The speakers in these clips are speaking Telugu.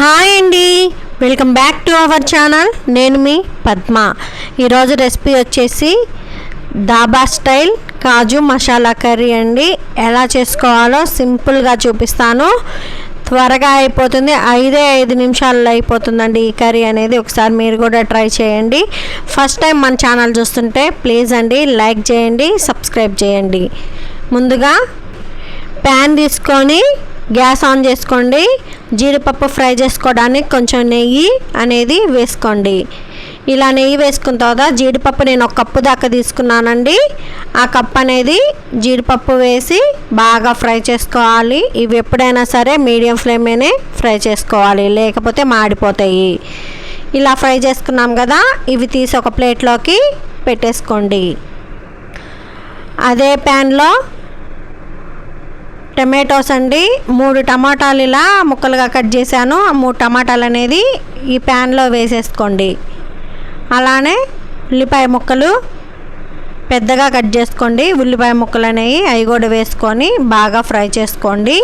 హాయ్ అండి. Welcome back to our channel నేను మీ పద్మ. ఈరోజు రెసిపీ వచ్చేసి దాబా స్టైల్ కాజు మసాలా కర్రీ అండి. ఎలా చేసుకోవాలో సింపుల్గా చూపిస్తాను. త్వరగా అయిపోతుంది. ఐదే ఐదు నిమిషాల్లో అయిపోతుందండి ఈ కర్రీ అనేది. ఒకసారి మీరు కూడా ట్రై చేయండి. ఫస్ట్ టైం మన ఛానల్ చూస్తుంటే ప్లీజ్ అండి లైక్ చేయండి సబ్స్క్రైబ్ చేయండి. ముందుగా ప్యాన్ తీసుకొని గ్యాస్ ఆన్ చేసుకోండి. జీడిపప్పు ఫ్రై చేసుకోవడానికి కొంచెం నెయ్యి అనేది వేసుకోండి. ఇలా నెయ్యి వేసుకున్న తర్వాత జీడిపప్పు నేను ఒక కప్పు దాకా తీసుకున్నానండి. ఆ కప్పు అనేది జీడిపప్పు వేసి బాగా ఫ్రై చేసుకోవాలి. ఇవి ఎప్పుడైనా సరే మీడియం ఫ్లేమ్లోనే ఫ్రై చేసుకోవాలి. లేకపోతే మాడిపోతాయి. ఇలా ఫ్రై చేసుకున్నాం కదా ఇవి తీసి ఒక ప్లేట్లోకి పెట్టేసుకోండి. అదే ప్యాన్లో టమాటోస్ అండి. మూడు టమాటాలు ఇలా ముక్కలుగా కట్ చేశాను. ఆ మూడు టమాటాలు అనేది ఈ ప్యాన్లో వేసేసుకోండి. అలానే ఉల్లిపాయ ముక్కలు పెద్దగా కట్ చేసుకోండి. ఉల్లిపాయ ముక్కలు అనేవి అవి కూడా వేసుకొని బాగా ఫ్రై చేసుకోండి.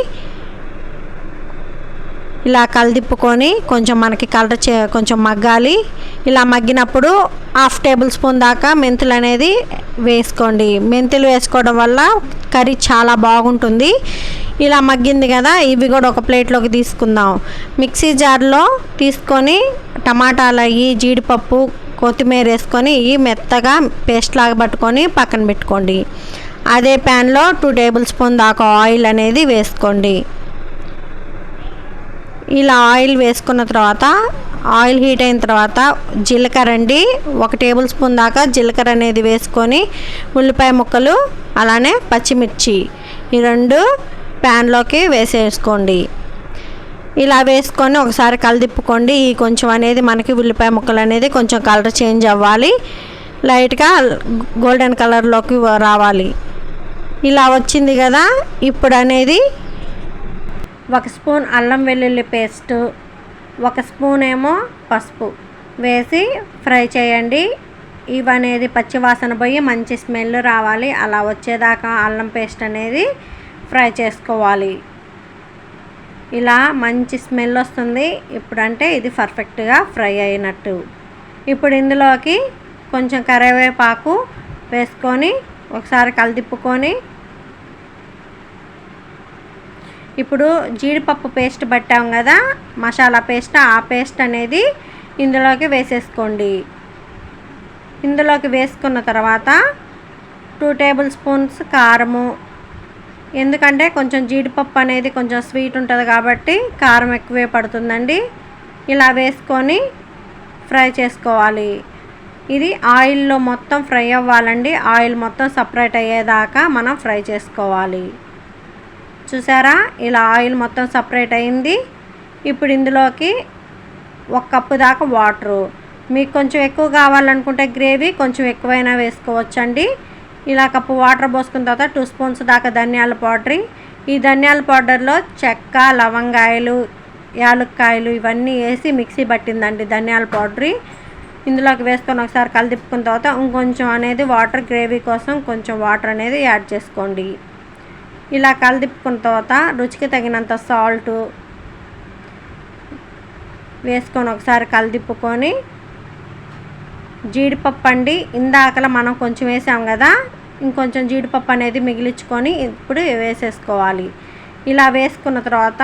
ఇలా కలదిప్పుకొని కొంచెం మనకి కలర్ చే కొంచెం మగ్గాలి. ఇలా మగ్గినప్పుడు హాఫ్ టేబుల్ స్పూన్ దాకా మెంతులు అనేది వేసుకోండి. మెంతులు వేసుకోవడం వల్ల కర్రీ చాలా బాగుంటుంది. ఇలా మగ్గింది కదా ఇవి కూడా ఒక ప్లేట్లోకి తీసుకుందాం. మిక్సీ జార్లో తీసుకొని టమాటాలు అయ్యి జీడిపప్పు కొత్తిమీర వేసుకొని ఇవి మెత్తగా పేస్ట్ లాగా పట్టుకొని పక్కన పెట్టుకోండి. అదే ప్యాన్లో టూ టేబుల్ స్పూన్ దాకా ఆయిల్ అనేది వేసుకోండి. ఇలా ఆయిల్ వేసుకున్న తర్వాత ఆయిల్ హీట్ అయిన తర్వాత జీలకర్ర అండి. ఒక టేబుల్ స్పూన్ దాకా జీలకర్ర అనేది వేసుకొని ఉల్లిపాయ ముక్కలు అలానే పచ్చిమిర్చి ఈ రెండు ప్యాన్లోకి వేసేసుకోండి. ఇలా వేసుకొని ఒకసారి కలిదిప్పుకోండి. ఈ కొంచెం అనేది మనకి ఉల్లిపాయ ముక్కలు అనేది కొంచెం కలర్ చేంజ్ అవ్వాలి. లైట్గా గోల్డెన్ కలర్లోకి రావాలి. ఇలా వచ్చింది కదా ఇప్పుడు అనేది ఒక స్పూన్ అల్లం వెల్లుల్లి పేస్టు ఒక స్పూన్ ఏమో పసుపు వేసి ఫ్రై చేయండి. ఇవి అనేది పచ్చివాసన పోయి మంచి స్మెల్ రావాలి. అలా వచ్చేదాకా అల్లం పేస్ట్ అనేది ఫ్రై చేసుకోవాలి. ఇలా మంచి స్మెల్ వస్తుంది. ఇప్పుడంటే ఇది పర్ఫెక్ట్గా ఫ్రై అయినట్టు. ఇప్పుడు ఇందులోకి కొంచెం కరివేపాకు వేసుకొని ఒకసారి కలిదిప్పుకొని ఇప్పుడు జీడిపప్పు పేస్ట్ పట్టాం కదా మసాలా పేస్ట్ ఆ పేస్ట్ అనేది ఇందులోకి వేసేసుకోండి. ఇందులోకి వేసుకున్న తర్వాత టూ టేబుల్ స్పూన్స్ కారము. ఎందుకంటే కొంచెం జీడిపప్పు అనేది కొంచెం స్వీట్ ఉంటుంది కాబట్టి కారం ఎక్కువే పడుతుందండి. ఇలా వేసుకొని ఫ్రై చేసుకోవాలి. ఇది ఆయిల్లో మొత్తం ఫ్రై అవ్వాలండి. ఆయిల్ మొత్తం సపరేట్ అయ్యేదాకా మనం ఫ్రై చేసుకోవాలి. చూసారా? ఇలా ఆయిల్ మొత్తం సపరేట్ అయింది. ఇప్పుడు ఇందులోకి ఒక కప్పు దాకా వాటరు. మీకు కొంచెం ఎక్కువ కావాలనుకుంటే గ్రేవీ కొంచెం ఎక్కువైనా వేసుకోవచ్చండి. ఇలా కప్పు వాటర్ పోసుకున్న తర్వాత టూ స్పూన్స్ దాకా ధనియాల పౌడర్. ఈ ధనియాల పౌడర్లో చెక్క లవంగాయలు యాలక్కాయలు ఇవన్నీ వేసి మిక్సీ పట్టిందండి ధనియాల పౌడర్. ఇందులోకి వేసుకొని ఒకసారి కలిదిప్పుకున్న తర్వాత ఇంకొంచెం అనేది వాటర్ గ్రేవీ కోసం కొంచెం వాటర్ అనేది యాడ్ చేసుకోండి. ఇలా కలిదిప్పుకున్న తర్వాత రుచికి తగినంత సాల్ట్ వేసుకొని ఒకసారి కలిదిప్పుకొని జీడిపప్పు అండి. ఇందాకలా మనం కొంచెం వేసాం కదా ఇంకొంచెం జీడిపప్పు అనేది మిగిలించుకొని ఇప్పుడు వేసేసుకోవాలి. ఇలా వేసుకున్న తర్వాత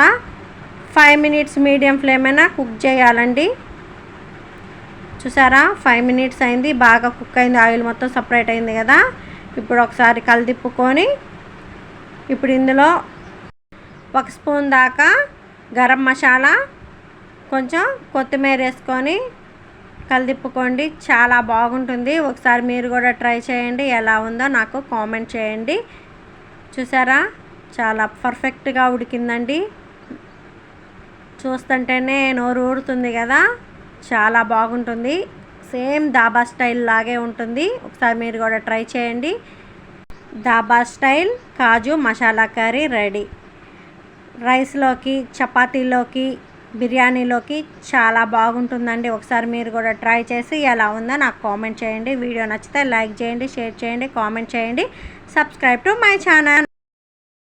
ఫైవ్ మినిట్స్ మీడియం ఫ్లేమ్ అయినా కుక్ చేయాలండి. చూసారా? ఫైవ్ మినిట్స్ అయింది బాగా కుక్ అయింది ఆయిల్ మొత్తం సపరేట్ అయింది కదా. ఇప్పుడు ఒకసారి కలిదిప్పుకొని ఇప్పుడు ఇందులో ఒక స్పూన్ దాకా గరం మసాలా కొంచెం కొత్తిమీర వేసుకొని కలిదిప్పుకోండి. చాలా బాగుంటుంది. ఒకసారి మీరు కూడా ట్రై చేయండి. ఎలా ఉందో నాకు కామెంట్ చేయండి. చూసారా? చాలా పర్ఫెక్ట్గా ఉడికిందండి. చూస్తుంటేనే నోరు ఊరుతుంది కదా? చాలా బాగుంటుంది. సేమ్ దాబా స్టైల్ లాగే ఉంటుంది. ఒకసారి మీరు కూడా ట్రై చేయండి. Dhaba style kaju masala curry ready. రైస్లోకి చపాతీలోకి బిర్యానీలోకి చాలా బాగుంటుందండి. ఒకసారి మీరు కూడా ట్రై చేసి ఎలా ఉందో నాకు కామెంట్ చేయండి. వీడియో నచ్చితే లైక్ చేయండి షేర్ చేయండి కామెంట్ చేయండి. Subscribe to my channel.